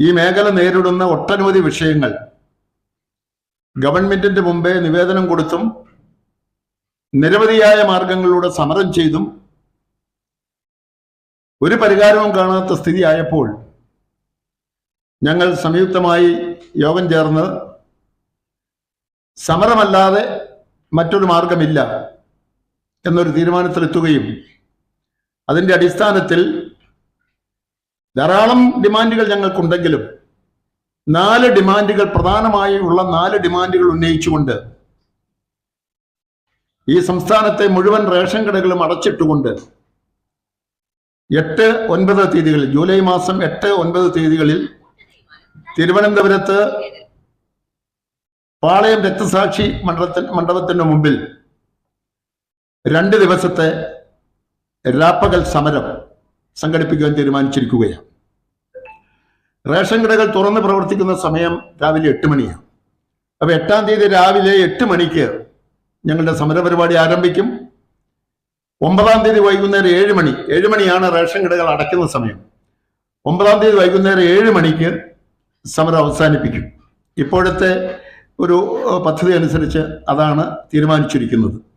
ഈ മേഖല നേരിടുന്ന ഒട്ടനവധി വിഷയങ്ങൾ. ഗവൺമെന്റിന്റെ മുമ്പേ നിവേദനം കൊടുത്തും നിരവധിയായ മാർഗങ്ങളിലൂടെ സമരം ചെയ്തും ഒരു പരിഹാരവും കാണാത്ത സ്ഥിതിയായപ്പോൾ ഞങ്ങൾ സംയുക്തമായി യോഗം ചേർന്ന് സമരമല്ലാതെ മറ്റൊരു മാർഗമില്ല എന്നൊരു തീരുമാനത്തിലെത്തുകയും അതിന്റെ അടിസ്ഥാനത്തിൽ ധാരാളം ഡിമാൻഡുകൾ ഞങ്ങൾക്കുണ്ടെങ്കിലും നാല് ഡിമാൻഡുകൾ പ്രധാനമായി ഉള്ള നാല് ഡിമാൻഡുകൾ ഉന്നയിച്ചുകൊണ്ട് ഈ സംസ്ഥാനത്തെ മുഴുവൻ റേഷൻ കടകളും അടച്ചിട്ടുകൊണ്ട് എട്ട് ഒൻപത് തീയതികളിൽ ജൂലൈ മാസം എട്ട് ഒൻപത് തീയതികളിൽ തിരുവനന്തപുരത്ത് പാളയം രക്തസാക്ഷി മണ്ഡലത്തി മണ്ഡപത്തിന്റെ മുമ്പിൽ രണ്ട് ദിവസത്തെ രാപ്പകൽ സമരം. സംഘടിപ്പിക്കുവാൻ തീരുമാനിച്ചിരിക്കുകയാണ്. റേഷൻ കടകൾ തുറന്ന് പ്രവർത്തിക്കുന്ന സമയം രാവിലെ എട്ട് മണിയാണ്. അപ്പൊ എട്ടാം തീയതി രാവിലെ എട്ട് മണിക്ക് ഞങ്ങളുടെ സമരപരിപാടി ആരംഭിക്കും. ഒമ്പതാം തീയതി വൈകുന്നേരം ഏഴ് മണി ഏഴ് മണിയാണ് റേഷൻ കടകൾ അടയ്ക്കുന്ന സമയം. ഒമ്പതാം തീയതി വൈകുന്നേരം ഏഴ് മണിക്ക് സമരം അവസാനിപ്പിക്കും. ഇപ്പോഴത്തെ ഒരു പദ്ധതി അനുസരിച്ച് അതാണ് തീരുമാനിച്ചിരിക്കുന്നത്.